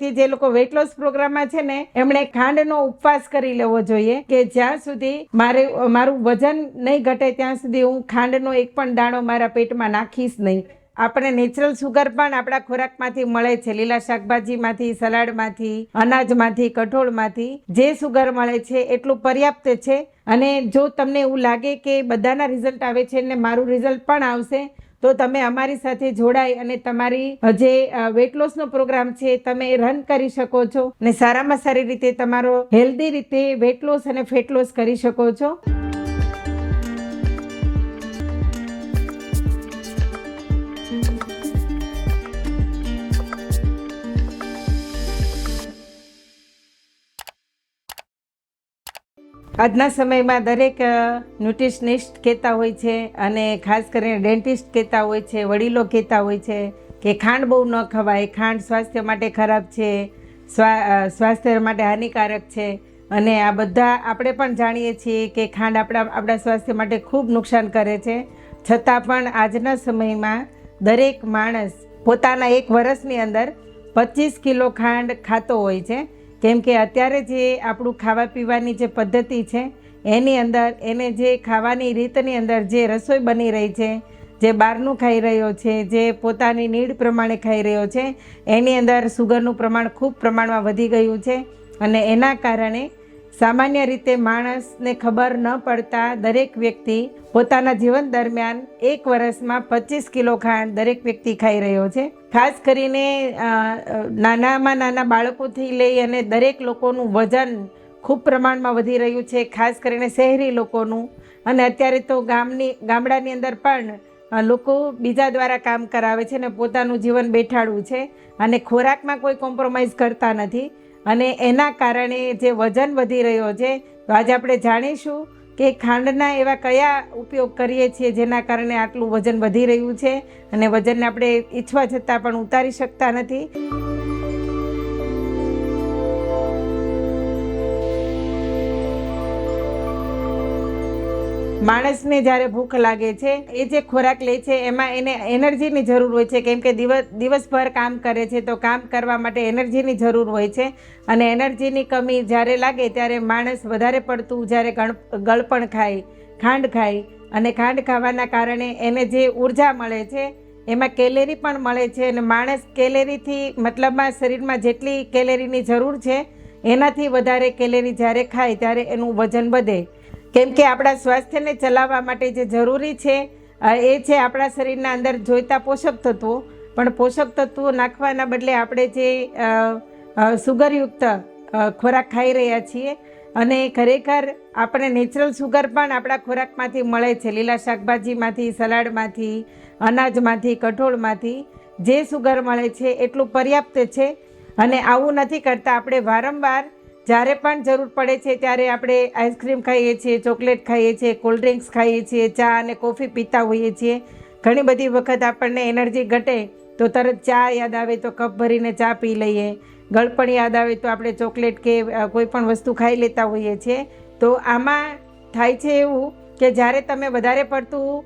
જે લોકો weight loss પ્રોગ્રામમાં છે ને, એમણે ખાંડનો ઉપવાસ કરી લેવો જોઈએ કે જ્યાં સુધી મારે, મારું વજન નહીં ઘટે ત્યાં સુધી હું ખાંડનો એક પણ દાણો મારા પેટમાં નાખીશ નહીં. આપણે નેચરલ સુગર પણ આપણા ખોરાકમાંથી મળે છે. લીલા શાકભાજીમાંથી, સલાડમાંથી, અનાજમાંથી, કઠોળમાંથી જે સુગર મળે છે, એટલું પર્યાપ્ત છે. અને જો તમને એવું લાગે કે બધાના રિઝલ્ટ આવે છે ને મારું રિઝલ્ટ પણ આવશે તો તમે અમારી સાથે જોડાઈ અને તમારી જે વેટ લોસનો પ્રોગ્રામ છે, તમે રન કરી શકો છો અને સારામાં સારી રીતે તમારો હેલ્ધી રીતે વેટ લોસ અને ફેટ લોસ કરી શકો છો. આજના સમયમાં દરેક ન્યુટ્રિશનિસ્ટ કહેતા હોય છે અને ખાસ કરીને ડેન્ટિસ્ટ કહેતા હોય છે, વડીલો કહેતા હોય છે કે ખાંડ બહુ ન ખવાય, ખાંડ સ્વાસ્થ્ય માટે ખરાબ છે, સ્વા સ્વાસ્થ્ય માટે હાનિકારક છે અને આ બધા આપણે પણ જાણીએ છીએ કે ખાંડ આપણા આપણા સ્વાસ્થ્ય માટે ખૂબ નુકસાન કરે છે. છતાં પણ આજના સમયમાં દરેક માણસ પોતાના એક વર્ષની અંદર પચીસ કિલો ખાંડ ખાતો હોય છે. કેમ કે અત્યારે જે આપણું ખાવા પીવાની જે પદ્ધતિ છે, એની અંદર, એને જે ખાવાની રીતની અંદર જે રસોઈ બની રહી છે, જે બહારનું ખાઈ રહ્યો છે, જે પોતાની નીડ પ્રમાણે ખાઈ રહ્યો છે, એની અંદર સુગરનું પ્રમાણ ખૂબ પ્રમાણમાં વધી ગયું છે અને એના કારણે સામાન્ય રીતે માણસને ખબર ન પડતા દરેક વ્યક્તિ પોતાના જીવન દરમિયાન એક વર્ષમાં પચીસ કિલો ખાંડ દરેક વ્યક્તિ ખાઈ રહ્યો છે. ખાસ કરીને નાનામાં નાના બાળકોથી લઈ અને દરેક લોકોનું વજન ખૂબ પ્રમાણમાં વધી રહ્યું છે, ખાસ કરીને શહેરી લોકોનું. અને અત્યારે તો ગામની, ગામડાની અંદર પણ લોકો બીજા દ્વારા કામ કરાવે છે અને પોતાનું જીવન બેઠાડવું છે અને ખોરાકમાં કોઈ કોમ્પ્રોમાઇઝ કરતા નથી. અને એના કારણે જે વજન વધી રહ્યો છે, તો આજે આપણે જાણીશું કે ખાંડના એવા કયા ઉપયોગ કરીએ છીએ જેના કારણે આટલું વજન વધી રહ્યું છે અને વજનને આપણે ઈચ્છવા છતાં પણ ઉતારી શકતા નથી. માણસને જ્યારે ભૂખ લાગે છે, એ જે ખોરાક લે છે, એમાં એને એનર્જીની જરૂર હોય છે. કેમ કે દિવસ, દિવસભર કામ કરે છે, તો કામ કરવા માટે એનર્જીની જરૂર હોય છે. અને એનર્જીની કમી જ્યારે લાગે ત્યારે માણસ વધારે પડતું જ્યારે ગણ, ગળપણ ખાય, ખાંડ ખાય. અને ખાંડ ખાવાના કારણે એને જે ઊર્જા મળે છે, એમાં કેલેરી પણ મળે છે. અને માણસ કેલેરીથી, મતલબમાં શરીરમાં જેટલી કેલેરીની જરૂર છે, એનાથી વધારે કેલેરી જ્યારે ખાય ત્યારે એનું વજન વધે. કેમ કે આપણા સ્વાસ્થ્યને ચલાવવા માટે જે જરૂરી છે એ છે આપણા શરીરના અંદર જોઈતા પોષક તત્વો. પણ પોષક તત્વો નાખવાના બદલે આપણે જે સુગરયુક્ત ખોરાક ખાઈ રહ્યા છીએ અને ખરેખર આપણે નેચરલ સુગર પણ આપણા ખોરાકમાંથી મળે છે. લીલા શાકભાજીમાંથી, સલાડમાંથી, અનાજમાંથી, કઠોળમાંથી જે સુગર મળે છે, એટલું પર્યાપ્ત છે. અને આવું નથી કરતા. આપણે વારંવાર જ્યારે પણ જરૂર પડે છે ત્યારે આપણે આઈસ્ક્રીમ ખાઈએ છીએ, ચોકલેટ ખાઈએ છીએ, કોલ્ડ ડ્રિંક્સ ખાઈએ છીએ, ચા અને કોફી પીતા હોઈએ છીએ. ઘણી બધી વખત આપણને એનર્જી ઘટે તો તરત ચા યાદ આવે તો કપ ભરીને ચા પી લઈએ. ગળપણ યાદ આવે તો આપણે ચોકલેટ કે કોઈ પણ વસ્તુ ખાઈ લેતા હોઈએ છીએ. તો આમાં થાય છે એવું કે જ્યારે તમે વધારે પડતું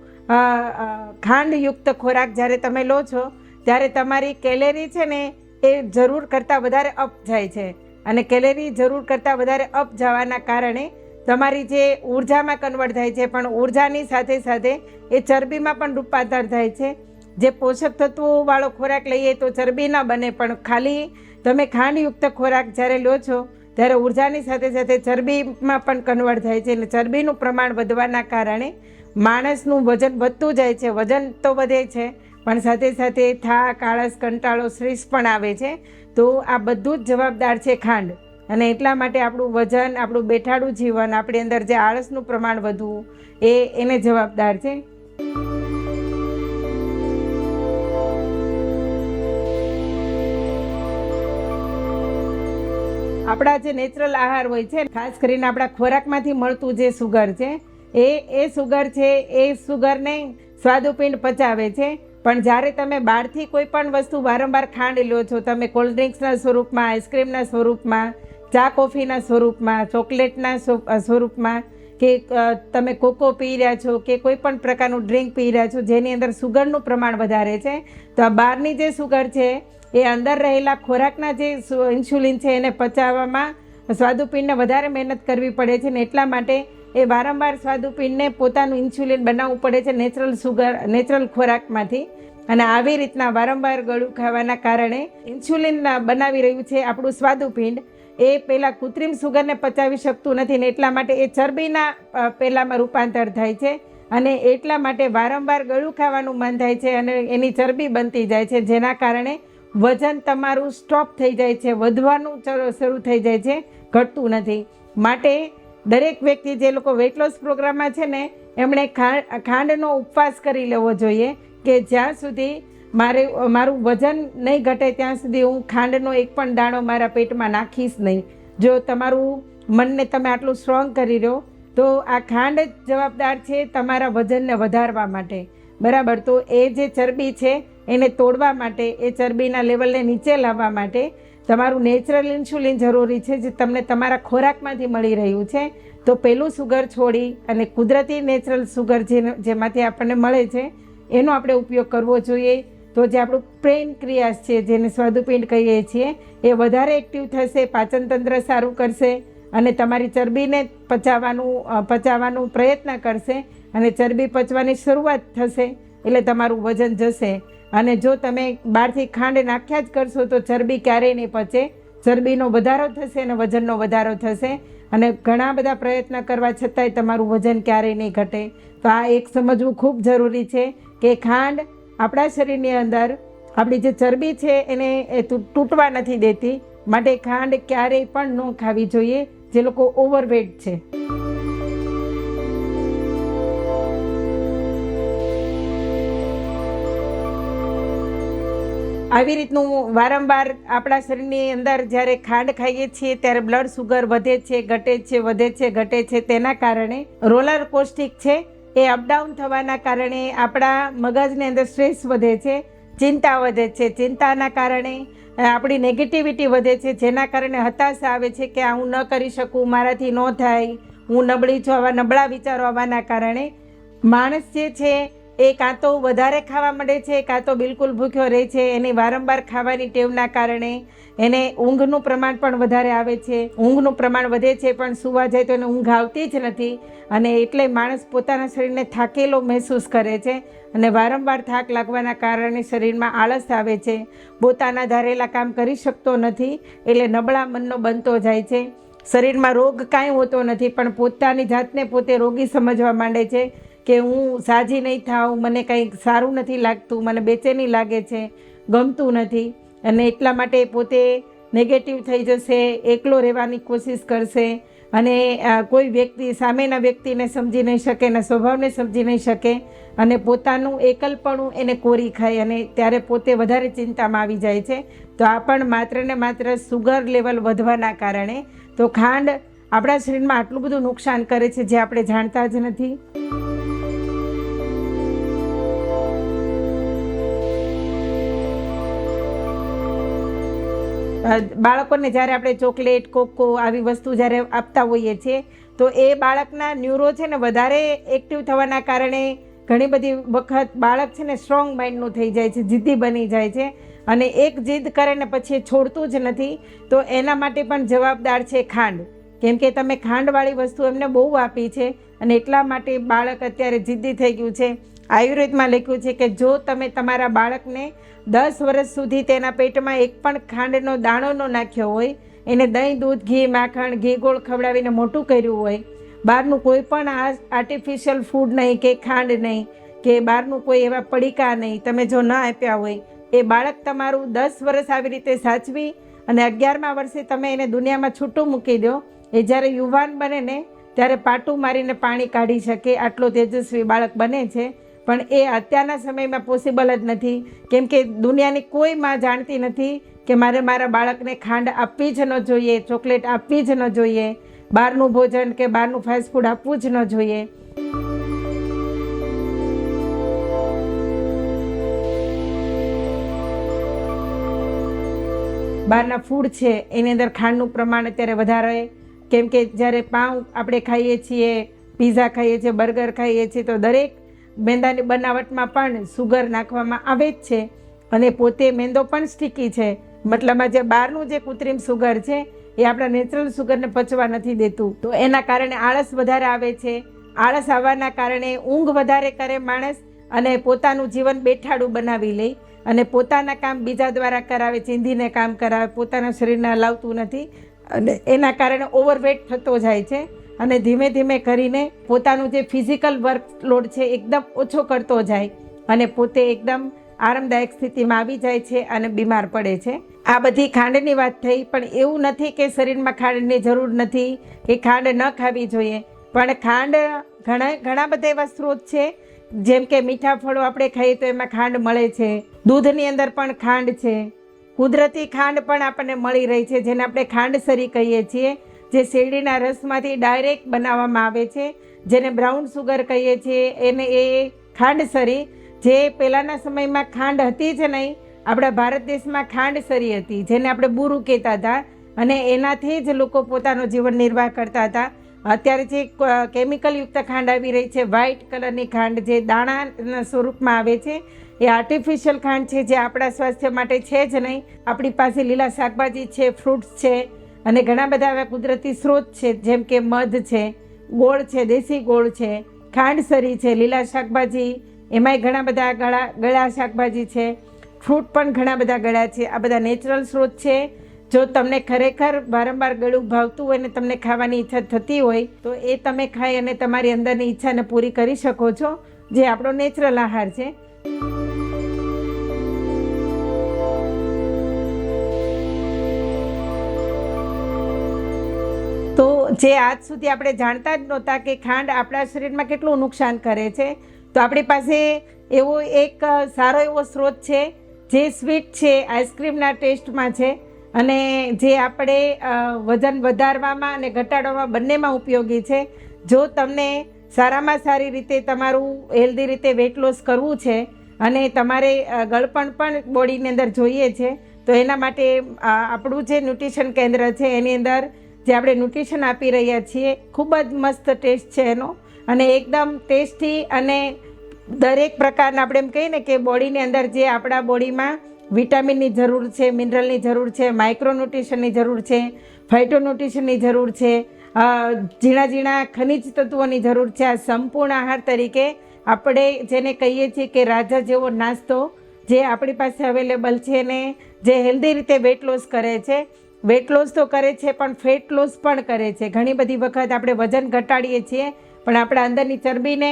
ખાંડયુક્ત ખોરાક જ્યારે તમે લો છો, ત્યારે તમારી કેલેરી છે ને એ જરૂર કરતાં વધારે અપ જાય છે. અને કેલેરી જરૂર કરતાં વધારે અપ જવાના કારણે તમારી જે ઉર્જામાં કન્વર્ટ થાય છે, પણ ઉર્જાની સાથે સાથે એ ચરબીમાં પણ રૂપાંતર થાય છે. જે પોષક તત્વોવાળો ખોરાક લઈએ તો ચરબી ના બને, પણ ખાલી તમે ખાંડયુક્ત ખોરાક જ્યારે લો છો, ત્યારે ઉર્જાની સાથે સાથે ચરબીમાં પણ કન્વર્ટ થાય છે. અને ચરબીનું પ્રમાણ વધવાના કારણે માણસનું વજન વધતું જાય છે. વજન તો વધે છે પણ સાથે સાથે થાક, આળસ, કંટાળો સ્ટ્રેસ પણ આવે છે. તો આ બધું જ જવાબદાર છે ખાંડ. અને એટલા માટે આપણું વજન, આપણું બેઠાડું જીવન, આપણી અંદર જે આળસનું પ્રમાણ વધવું, એ એને જવાબદાર છે. આપણા જે નેચરલ આહાર હોય છે, ખાસ કરીને આપણા ખોરાકમાંથી મળતું જે સુગર છે, એ એ સુગર છે, એ સુગરને સ્વાદુપિંડ પચાવે છે. પણ જ્યારે તમે બહારથી કોઈ પણ વસ્તુ વારંવાર ખાંડ લો છો, તમે કોલ્ડ ડ્રિંક્સના સ્વરૂપમાં આઈસ્ક્રીમના સ્વરૂપમાં, ચા કોફીના સ્વરૂપમાં ચોકલેટના સ્વરૂપમાં કે તમે કોકો પી રહ્યા છો કે કોઈ પણ પ્રકારનું ડ્રિંક પી રહ્યા છો, જેની અંદર સુગરનું પ્રમાણ વધારે છે, તો આ બહારની જે સુગર છે, એ અંદર રહેલા ખોરાકના જે ઇન્સ્યુલિન છે એને પચાવવામાં સ્વાદુપિંડને વધારે મહેનત કરવી પડે છે ને એટલા માટે એ વારંવાર સ્વાદુપિંડને પોતાનું ઇન્સ્યુલિન બનાવવું પડે છે નેચરલ સુગર, નેચરલ ખોરાકમાંથી. અને આવી રીતના વારંવાર ગળું ખાવાના કારણે ઇન્સ્યુલિન બનાવી રહ્યું છે આપણું સ્વાદુપિંડ. એ પહેલાં કૃત્રિમ સુગરને પચાવી શકતું નથી ને એટલા માટે એ ચરબીના પહેલાંમાં રૂપાંતર થાય છે. અને એટલા માટે વારંવાર ગળું ખાવાનું મન થાય છે અને એની ચરબી બનતી જાય છે, જેના કારણે વજન તમારું સ્ટોપ થઈ જાય છે, વધવાનું શરૂ થઈ જાય છે, ઘટતું નથી. માટે દરેક વ્યક્તિ જે લોકો વેટ લોસ પ્રોગ્રામમાં છે ને, એમણે ખાંડનો ઉપવાસ કરી લેવો જોઈએ કે જ્યાં સુધી મારે, મારું વજન નહીં ઘટે ત્યાં સુધી હું ખાંડનો એક પણ દાણો મારા પેટમાં નાખીશ નહીં. જો તમારું મનને તમે આટલું સ્ટ્રોંગ કરી રહ્યો, તો આ ખાંડ જવાબદાર છે તમારા વજનને વધારવા માટે. બરાબર? તો એ જે ચરબી છે એને તોડવા માટે, એ ચરબીના લેવલને નીચે લાવવા માટે તમારું નેચરલ ઇન્સ્યુલિન જરૂરી છે, જે તમને તમારા ખોરાકમાંથી મળી રહ્યું છે. તો પેલું સુગર છોડી અને કુદરતી નેચરલ સુગર જે જેમાંથી આપણને મળે છે, એનો આપણે ઉપયોગ કરવો જોઈએ. તો જે આપણું પ્રેન ક્રિયાસ છે, જેને સ્વાદુપિંડ કહીએ છીએ, એ વધારે એક્ટિવ થશે પાચનતંત્ર સારું કરશે, અને તમારી ચરબીને પચાવવાનું પચાવવાનું પ્રયત્ન કરશે, અને ચરબી પચવાની શરૂઆત થશે, એટલે તમારું વજન જશે. અને જો તમે બહારથી ખાંડ નાખ્યા જ કરશો તો ચરબી ક્યારેય નહીં પચે. ચરબીનો વધારો થશે અને વજનનો વધારો થશે. અને ઘણા બધા પ્રયત્ન કરવા છતાંય તમારું વજન ક્યારેય નહીં ઘટે. તો આ એક સમજવું ખૂબ જરૂરી છે કે ખાંડ આપણા શરીરની અંદર આપણી જે ચરબી છે એને એ તૂટવા નથી દેતી. માટે ખાંડ ક્યારેય પણ ન ખાવી જોઈએ. જે લોકો ઓવરવેટ છે. આવી રીતનું વારંવાર આપણા શરીરની અંદર જ્યારે ખાંડ ખાઈએ છીએ, ત્યારે બ્લડ સુગર વધે છે, ઘટે છે, વધે છે, ઘટે છે, તેના કારણે રોલર કોસ્ટિક છે, એ અપડાઉન થવાના કારણે આપણા મગજની અંદર સ્ટ્રેસ વધે છે, ચિંતા વધે છે. ચિંતાના કારણે આપણી નેગેટિવિટી વધે છે, જેના કારણે હતાશા આવે છે કે હું ન કરી શકું, મારાથી ન થાય, હું નબળી છું, આવા નબળા વિચારો આવવાના કારણે માણસ જે છે એ કાં તો વધારે ખાવા માંડે છે, કાં તો બિલકુલ ભૂખ્યો રહે છે. એની વારંવાર ખાવાની ટેવના કારણે એને ઊંઘનું પ્રમાણ પણ વધારે આવે છે. ઊંઘનું પ્રમાણ વધે છે, પણ સુવા જાય તો એને ઊંઘ આવતી જ નથી. અને એટલે માણસ પોતાના શરીરને થાકેલો મહેસૂસ કરે છે અને વારંવાર થાક લાગવાના કારણે શરીરમાં આળસ આવે છે. પોતાના ધારેલા કામ કરી શકતો નથી, એટલે નબળા મનનો બનતો જાય છે. શરીરમાં રોગ કાંઈ હોતો નથી, પણ પોતાની જાતને પોતે રોગી સમજવા માંડે છે. કે હું સાજી નહીં થાઉં, મને કંઈક સારું નથી લાગતું, મને બેચેની લાગે છે, ગમતું નથી. અને એટલા માટે પોતે નેગેટિવ થઈ જશે, એકલો રહેવાની કોશિશ કરશે. અને કોઈ વ્યક્તિ, સામેના વ્યક્તિને સમજી નહીં શકે, એના સ્વભાવને સમજી નહીં શકે. અને પોતાનું એકલપણું એને કોરી ખાય અને ત્યારે પોતે વધારે ચિંતામાં આવી જાય છે. તો આ પણ માત્ર ને માત્ર સુગર લેવલ વધવાના કારણે. તો ખાંડ આપણા શરીરમાં આટલું બધું નુકસાન કરે છે જે આપણે જાણતા જ નથી. બાળકોને જ્યારે આપણે ચોકલેટ, કોકો આવી વસ્તુ જ્યારે આપતા હોઈએ છીએ, તો એ બાળકના ન્યુરો છે ને વધારે એક્ટિવ થવાના કારણે ઘણી બધી વખત બાળક છે ને સ્ટ્રોંગ માઇન્ડનું થઈ જાય છે, જિદ્દી બની જાય છે અને એક જીદ કરે ને પછી છોડતું જ નથી. તો એના માટે પણ જવાબદાર છે ખાંડ. કેમ કે તમે ખાંડવાળી વસ્તુ એમને બહુ આપી છે અને એટલા માટે બાળક અત્યારે જિદ્દી થઈ ગયું છે. આયુર્વેદમાં લખ્યું છે કે જો તમે તમારા બાળકને દસ વર્ષ સુધી તેના પેટમાં એક પણ ખાંડનો દાણો ન નાખ્યો હોય, એને દહીં, દૂધ, ઘી, માખણ, ઘી ગોળ ખવડાવીને મોટું કર્યું હોય, બહારનું કોઈ પણ આ આર્ટિફિશિયલ ફૂડ નહીં કે ખાંડ નહીં કે બહારનું કોઈ એવા પડીકા નહીં, તમે જો ન આપ્યા હોય, એ બાળક તમારું દસ વર્ષ આવી રીતે સાચવી અને અગિયારમા વર્ષે તમે એને દુનિયામાં છૂટું મૂકી દો, એ જ્યારે યુવાન બને ને, ત્યારે પાટું મારીને પાણી કાઢી શકે, આટલો તેજસ્વી બાળક બને છે પણ એ અત્યારના સમયમાં પોસિબલ જ નથી. કેમ કે દુનિયાની કોઈ માં જાણતી નથી કે મારે મારા બાળકને ખાંડ આપવી જ ન જોઈએ, ચોકલેટ આપવી જ ન જોઈએ, બહારનું ભોજન કે બહારનું ફાસ્ટ ફૂડ આપવું જ ન જોઈએ. બહારના ફૂડ છે, એની અંદર ખાંડનું પ્રમાણ અત્યારે વધારે. કેમ કે જ્યારે પાઉં આપણે ખાઈએ છીએ પીઝા ખાઈએ છીએ બર્ગર ખાઈએ છીએ, તો દરેક મેંદાની બનાવટમાં પણ સુગર નાખવામાં આવે જ છે અને પોતે મેંદો પણ સ્ટીકી છે. મતલબમાં જે બહારનું જે કૃત્રિમ સુગર છે, એ આપણા નેચરલ સુગરને પચવા નથી દેતું. તો એના કારણે આળસ વધારે આવે છે. આળસ આવવાના કારણે ઊંઘ વધારે કરે માણસ અને પોતાનું જીવન બેઠાડું બનાવી લે અને પોતાના કામ બીજા દ્વારા કરાવે, ચીંધીને કામ કરાવે, પોતાના શરીરને હલાવતું નથી અને એના કારણે ઓવરવેટ થતો જાય છે. અને ધીમે ધીમે કરીને પોતાનું જે ફિઝિકલ વર્કલોડ છે એકદમ ઓછો કરતો જાય અને પોતે એકદમ આરામદાયક સ્થિતિમાં આવી જાય છે અને બીમાર પડે છે. આ બધી ખાંડની વાત થઈ, પણ એવું નથી કે શરીરમાં ખાંડની જરૂર નથી કે ખાંડ ન ખાવી જોઈએ. પણ ખાંડ ઘણા ઘણા બધા એવા સ્ત્રોત છે. જેમ કે મીઠા ફળો આપણે ખાઈએ તો એમાં ખાંડ મળે છે. દૂધની અંદર પણ ખાંડ છે. કુદરતી ખાંડ પણ આપણને મળી રહી છે, જેને આપણે ખાંડસરી કહીએ છીએ. જે શેરડીના રસમાંથી ડાયરેક્ટ બનાવવામાં આવે છે, જેને બ્રાઉન સુગર કહીએ છીએ, એને એ ખાંડસરી, જે પહેલાંના સમયમાં ખાંડ હતી જ નહીં, આપણા ભારત દેશમાં ખાંડસરી હતી, જેને આપણે બુરુ કહેતા હતા, અને એનાથી જ લોકો પોતાનો જીવન નિર્વાહ કરતા હતા. અત્યારે જે કેમિકલયુક્ત ખાંડ આવી રહી છે વ્હાઇટ કલરની ખાંડ જે દાણાના સ્વરૂપમાં આવે છે, એ આર્ટિફિશિયલ ખાંડ છે, જે આપણા સ્વાસ્થ્ય માટે છે જ નહીં. આપણી પાસે લીલા શાકભાજી છે, ફ્રૂટ્સ છે અને ઘણા બધા એવા કુદરતી સ્ત્રોત છે, જેમ કે મધ છે, ગોળ છે, દેશી ગોળ છે ખાંડસરી છે, લીલા શાકભાજી, એમાંય ઘણા બધા ગળા ગળા શાકભાજી છે. ફ્રૂટ પણ ઘણા બધા ગળા છે. આ બધા નેચરલ સ્ત્રોત છે. જો તમને ખરેખર વારંવાર ગળું ભાવતું હોય ને તમને ખાવાની ઈચ્છા થતી હોય, તો એ તમે ખાઈ અને તમારી અંદરની ઈચ્છાને પૂરી કરી શકો છો, જે આપણો નેચરલ આહાર છે. જે આજ સુધી આપણે જાણતા જ નહોતા કે ખાંડ આપણા શરીરમાં કેટલું નુકસાન કરે છે. તો આપણી પાસે એવો એક સારો એવો સ્ત્રોત છે, જે સ્વીટ છે, આઈસ્ક્રીમના ટેસ્ટમાં છે અને જે આપણે વજન વધારવામાં અને ઘટાડવામાં બંનેમાં ઉપયોગી છે. જો તમને સારામાં સારી રીતે તમારું હેલ્ધી રીતે વેટ લોસ કરવું છે અને તમારે ગળપણ પણ બોડીની અંદર જોઈએ છે, તો એના માટે આપણું જે ન્યુટ્રિશન કેન્દ્ર છે, એની અંદર જે આપણે ન્યુટ્રિશન આપી રહ્યા છીએ, ખૂબ જ મસ્ત ટેસ્ટ છે એનો. અને એકદમ ટેસ્ટી અને દરેક પ્રકારના આપણે એમ કહીએ ને કે બોડીની અંદર જે આપણા બોડીમાં વિટામિનની જરૂર છે, મિનરલની જરૂર છે માઇક્રોન્યુટ્રિશનની જરૂર છે ફાઇટોન્યુટ્રિશનની જરૂર છે ઝીણા ઝીણા ખનિજ તત્વોની જરૂર છે. આ સંપૂર્ણ આહાર તરીકે આપણે જેને કહીએ છીએ કે રાજા જેવો નાસ્તો જે આપણી પાસે અવેલેબલ છે ને જે હેલ્ધી રીતે વેટ લોસ કરે છે. વેટ લોસ તો કરે છે, પણ ફેટ લોસ પણ કરે છે. ઘણી બધી વખત આપણે વજન ઘટાડીએ છીએ, પણ આપણા અંદરની ચરબીને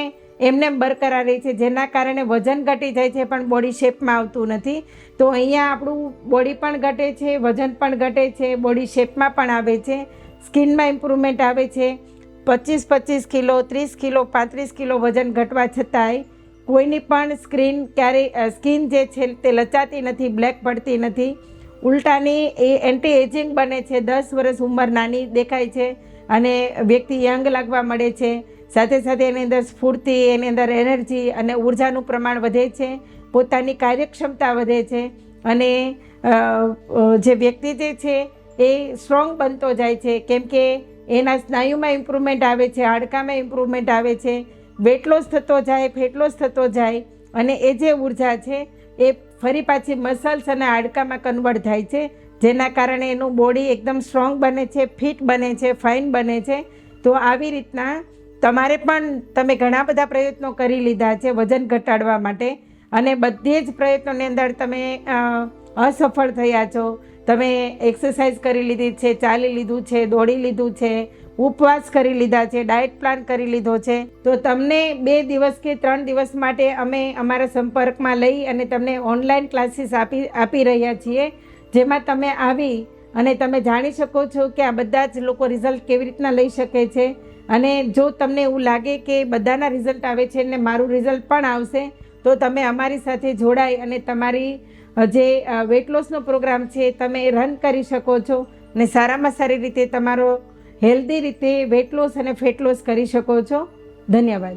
એમને બરકરાર રહે છે, જેના કારણે વજન ઘટી જાય છે, પણ બોડી શેપમાં આવતું નથી. તો અહીંયા આપણું બોડી પણ ઘટે છે, વજન પણ ઘટે છે બોડી શેપમાં પણ આવે છે સ્કિનમાં ઇમ્પ્રુવમેન્ટ આવે છે. પચીસ પચીસ કિલો, ત્રીસ કિલો, પાંત્રીસ કિલો વજન ઘટવા છતાંય કોઈની પણ સ્ક્રીન ક્યારેય સ્કિન જે છે તે લચાતી નથી, બ્લેક પડતી નથી. ઉલટાની એ એન્ટી એજિંગ બને છે. દસ વર્ષ ઉંમર નાની દેખાય છે અને વ્યક્તિ યંગ લાગવા મળે છે. સાથે સાથે એની અંદર સ્ફૂર્તિ, એની અંદર એનર્જી અને ઉર્જાનું પ્રમાણ વધે છે. પોતાની કાર્યક્ષમતા વધે છે અને જે વ્યક્તિ જે છે એ સ્ટ્રોંગ બનતો જાય છે. કેમ કે એના સ્નાયુમાં ઇમ્પ્રુવમેન્ટ આવે છે, હાડકામાં ઇમ્પ્રુવમેન્ટ આવે છે. વેટ લોસ થતો જાય, ફેટ લોસ થતો જાય અને એ જે ઊર્જા છે એ ફરી પાછી મસલ્સ અને હાડકામાં કન્વર્ટ થાય છે, જેના કારણે એનું બોડી એકદમ સ્ટ્રોંગ બને છે, ફિટ બને છે, ફાઇન બને છે. તો આવી રીતના તમારે પણ તમે ઘણા બધા પ્રયત્નો કરી લીધા છે વજન ઘટાડવા માટે અને બધે જ પ્રયત્નોની અંદર તમે અસફળ થયા છો. તમે એક્સરસાઇઝ કરી લીધી છે, ચાલી લીધું છે, દોડી લીધું છે ઉપવાસ કરી લીધા છે ડાયટ પ્લાન કરી લીધો છે. તો તમને બે દિવસ કે ત્રણ દિવસ માટે અમે અમારા સંપર્કમાં લઈ અને તમને ઓનલાઈન ક્લાસીસ આપી આપી રહ્યા છીએ. જેમાં તમે આવી અને તમે જાણી શકો છો કે આ બધા જ લોકો રિઝલ્ટ કેવી રીતના લઈ શકે છે. અને જો તમને એવું લાગે કે બધાના રિઝલ્ટ આવે છે ને મારું રિઝલ્ટ પણ આવશે, તો તમે અમારી સાથે જોડાઈ અને તમારી જે વેટ લોસનો પ્રોગ્રામ છે, તમે રન કરી શકો છો. ને સારામાં સારી રીતે તમારો હેલ્ધી રીતે વેટ લોસ અને ફેટ લોસ કરી શકો છો. ધન્યવાદ.